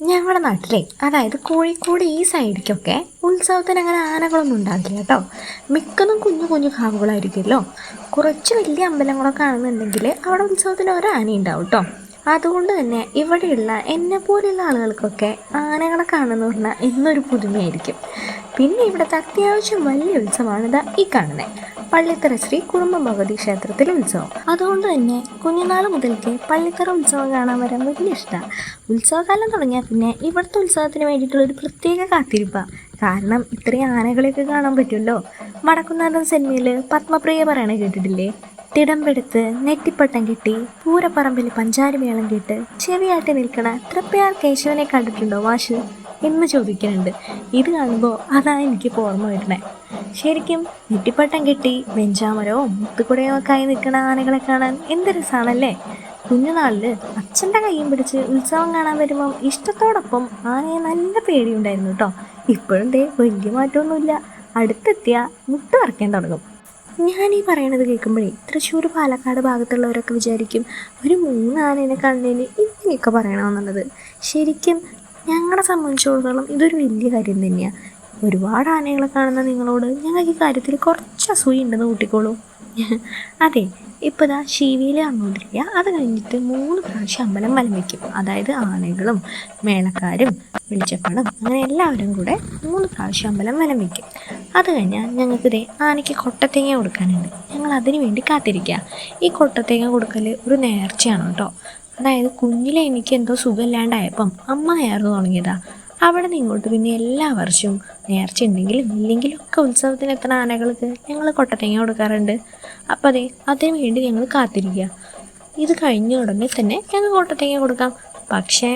ഞങ്ങളുടെ നാട്ടിലെ അതായത് കോഴിക്കോട് ഈ സൈഡിലേക്കൊക്കെ ഉത്സവത്തിന് അങ്ങനെ ആനകളൊന്നും ഉണ്ടാകില്ല കേട്ടോ മിക്കതും കുഞ്ഞു കുഞ്ഞു കാവുകളായിരിക്കുമല്ലോ. കുറച്ച് വലിയ അമ്പലങ്ങളൊക്കെ ആണെന്നുണ്ടെങ്കിൽ അവിടെ ഉത്സവത്തിന് ഒരു ആന കേട്ടോ അതുകൊണ്ട് തന്നെ ഇവിടെയുള്ള എന്നെ പോലെയുള്ള ആളുകൾക്കൊക്കെ ആനകളെ കാണുന്ന പറഞ്ഞാൽ എന്നൊരു പുതുമയായിരിക്കും. പിന്നെ ഇവിടുത്തെ അത്യാവശ്യം വലിയ ഉത്സവമാണിത് ഈ കാണുന്നത് പള്ളിത്തറ ശ്രീ കുടുംബ ഭഗവതി ക്ഷേത്രത്തിലെ ഉത്സവം. അതുകൊണ്ട് തന്നെ കുഞ്ഞുനാൾ മുതൽക്ക് പള്ളിത്തറ ഉത്സവം കാണാൻ വരാൻ വലിയ ഇഷ്ടമാണ് ഉത്സവകാലം തുടങ്ങിയാൽ പിന്നെ ഇവിടുത്തെ ഉത്സവത്തിന് വേണ്ടിയിട്ടുള്ള ഒരു പ്രത്യേക കാത്തിരിപ്പാണ് കാരണം ഇത്രയും ആനകളെയൊക്കെ കാണാൻ പറ്റുമല്ലോ? വടക്കുന്നാഥൻ സിനിമയിൽ പത്മപ്രിയ പറയണ കേട്ടിട്ടില്ലേ? തിടമ്പെടുത്ത് നെറ്റിപ്പട്ടം കെട്ടി പൂരപ്പറമ്പിൽ പഞ്ചാരി മേളം കേട്ട് ചെവിയാട്ടി നിൽക്കണ തൃപ്പയാർ കേശവനെ കണ്ടിട്ടുണ്ടോ വാശു എന്ന് ചോദിക്കുന്നുണ്ട്. ഇത് കാണുമ്പോൾ അതാണ് എനിക്ക് ഓർമ്മ വരുന്നത് ശരിക്കും നെറ്റിപ്പട്ടം കെട്ടി വെഞ്ചാമരവും മുത്തുകുടയും ഒക്കെ ആയി നിൽക്കുന്ന ആനകളെ കാണാൻ എന്ത് രസമാണല്ലേ കുഞ്ഞുനാളിൽ അച്ഛന്റെ കൈയും പിടിച്ച് ഉത്സവം കാണാൻ വരുമ്പോൾ ഇഷ്ടത്തോടൊപ്പം ആനയെ നല്ല പേടിയുണ്ടായിരുന്നു കേട്ടോ. ഇപ്പോഴും ദേ വലിയ മാറ്റമൊന്നുമില്ല. അടുത്തെത്തിയ മുട്ട് വറക്കാൻ തുടങ്ങും. ഞാൻ ഈ പറയണത് കേൾക്കുമ്പോഴേ തൃശ്ശൂർ പാലക്കാട് ഭാഗത്തുള്ളവരൊക്കെ വിചാരിക്കും ഒരു മൂന്നാനേനെ കണ്ടതിന് ഇങ്ങനെയൊക്കെ പറയണമെന്നുള്ളത്. ശരിക്കും ഞങ്ങളെ സംബന്ധിച്ചിടത്തോളം ഇതൊരു വലിയ കാര്യം തന്നെയാണ് ഒരുപാട് ആനകളെ കാണുന്ന നിങ്ങളോട് ഞങ്ങൾക്ക് ഈ കാര്യത്തിൽ കുറച്ച് അസൂയ ഉണ്ടെന്ന് കൂട്ടിക്കോളൂ. അതെ ഇപ്പോൾ ഇതാ ശിവിയിലെ അങ്ങോട്ടില്ല അത് കഴിഞ്ഞിട്ട് മൂന്ന് പ്രാവശ്യം അമ്പലം വലം വയ്ക്കും അതായത് ആനകളും മേളക്കാരും വെളിച്ചപ്പണം അങ്ങനെ എല്ലാവരും കൂടെ മൂന്ന് പ്രാവശ്യം അമ്പലം വലം വയ്ക്കും അത് കഴിഞ്ഞാൽ ഞങ്ങൾക്ക് ഇതേ ആനയ്ക്ക് കൊട്ടത്തേങ്ങ കൊടുക്കാനുണ്ട്. ഞങ്ങൾ അതിന് വേണ്ടി കാത്തിരിക്കുക ഈ കൊട്ടത്തേങ്ങ കൊടുക്കൽ ഒരു നേർച്ചയാണ് കേട്ടോ. അതായത് കുഞ്ഞിലെ എനിക്ക് എന്തോ സുഖമില്ലാണ്ടായപ്പം അമ്മ നേർന്നു തുടങ്ങിയതാ. അവിടെ നിന്ന് ഇങ്ങോട്ട് പിന്നെ എല്ലാ വർഷവും നേർച്ച ഉണ്ടെങ്കിലും ഇല്ലെങ്കിലും ഒക്കെ ഉത്സവത്തിന് എത്തുന്ന ആനകൾക്ക് ഞങ്ങൾ കൊട്ടത്തേങ്ങ കൊടുക്കാറുണ്ട്. അപ്പോൾ അതെ അതിന് വേണ്ടി ഞങ്ങൾ കാത്തിരിക്കുക ഇത് കഴിഞ്ഞ ഉടനെ തന്നെ ഞങ്ങൾ കൊട്ടത്തേങ്ങ കൊടുക്കാം. പക്ഷേ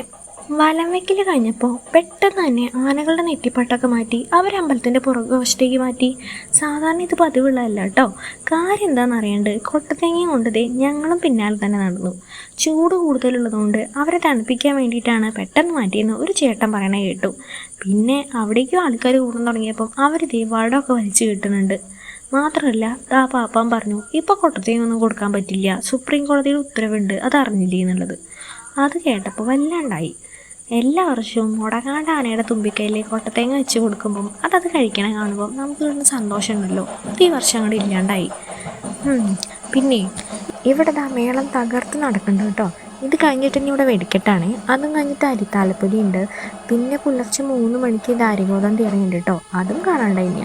വലം വയ്ക്കൽ കഴിഞ്ഞപ്പോൾ പെട്ടെന്ന് തന്നെ ആനകളുടെ നെറ്റിപ്പട്ടൊക്കെ മാറ്റി അവരമ്പലത്തിന്റെ പുറകുവശത്തേക്ക് മാറ്റി. സാധാരണ ഇത് പതിവുള്ളതല്ല കേട്ടോ കാര്യം എന്താണെന്ന് അറിയാണ്ട് കൊട്ടത്തേങ്ങയും കൊണ്ടതേ ഞങ്ങളും പിന്നാലെ തന്നെ നടന്നു. ചൂട് കൂടുതലുള്ളതുകൊണ്ട് അവരെ തണുപ്പിക്കാൻ വേണ്ടിയിട്ടാണ് പെട്ടെന്ന് മാറ്റിയെന്ന് ഒരു ചേട്ടൻ പറയണ കേട്ടു. പിന്നെ അവിടേക്കും ആൾക്കാർ കൂടുന്നു തുടങ്ങിയപ്പം അവർ വടമൊക്കെ വലിച്ചു കിട്ടുന്നുണ്ട്. മാത്രമല്ല ദാ പാപ്പാൻ പറഞ്ഞു ഇപ്പോൾ കൊട്ടത്തേങ്ങൊന്നും കൊടുക്കാൻ പറ്റില്ല. സുപ്രീം കോടതിയുടെ ഉത്തരവുണ്ട് അത് അറിഞ്ഞില്ലേ എന്നുള്ളത്. അത് കേട്ടപ്പോൾ വല്ലാണ്ടായി. എല്ലാ വർഷവും മുടങ്ങാണ്ട് ആനയുടെ തുമ്പിക്കയിലെ കൊട്ടത്തേങ്ങ വെച്ച് കൊടുക്കുമ്പം അതത് കഴിക്കണ കാണുമ്പോൾ നമുക്ക് കിട്ടുന്ന സന്തോഷമുണ്ടല്ലോ ഈ വർഷം കൂടെ ഇല്ലാണ്ടായി. പിന്നെ ഇവിടെ ദാ മേളം തകർത്ത് നടക്കുന്നുണ്ട് കേട്ടോ ഇത് കഴിഞ്ഞിട്ട് ഇനി ഇവിടെ വെടിക്കെട്ടാണ്. അതും കഴിഞ്ഞിട്ട് അരിത്താലപ്പൊടി ഉണ്ട് പിന്നെ പുലർച്ചെ മൂന്ന് മണിക്ക് ദാരികോതം ഇറങ്ങിയിട്ടുണ്ട് കേട്ടോ. അതും കാണാണ്ടായില്ല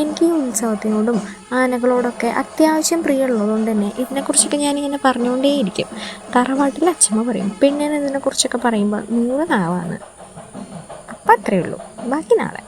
എനിക്ക് ഈ ഉത്സവത്തിനോടും ആനകളോടൊക്കെ അത്യാവശ്യം പ്രിയമുള്ളതുകൊണ്ട് തന്നെ ഇതിനെക്കുറിച്ചൊക്കെ ഞാനിങ്ങനെ പറഞ്ഞുകൊണ്ടേയിരിക്കും. തറവാട്ടിൽ അച്ഛമ്മ പറയും. പിന്നെ ഇതിനെക്കുറിച്ചൊക്കെ പറയുമ്പോൾ നൂറ് നാവാണ്. അപ്പം അത്രയേ ഉള്ളൂ. ബാക്കി നാളെ.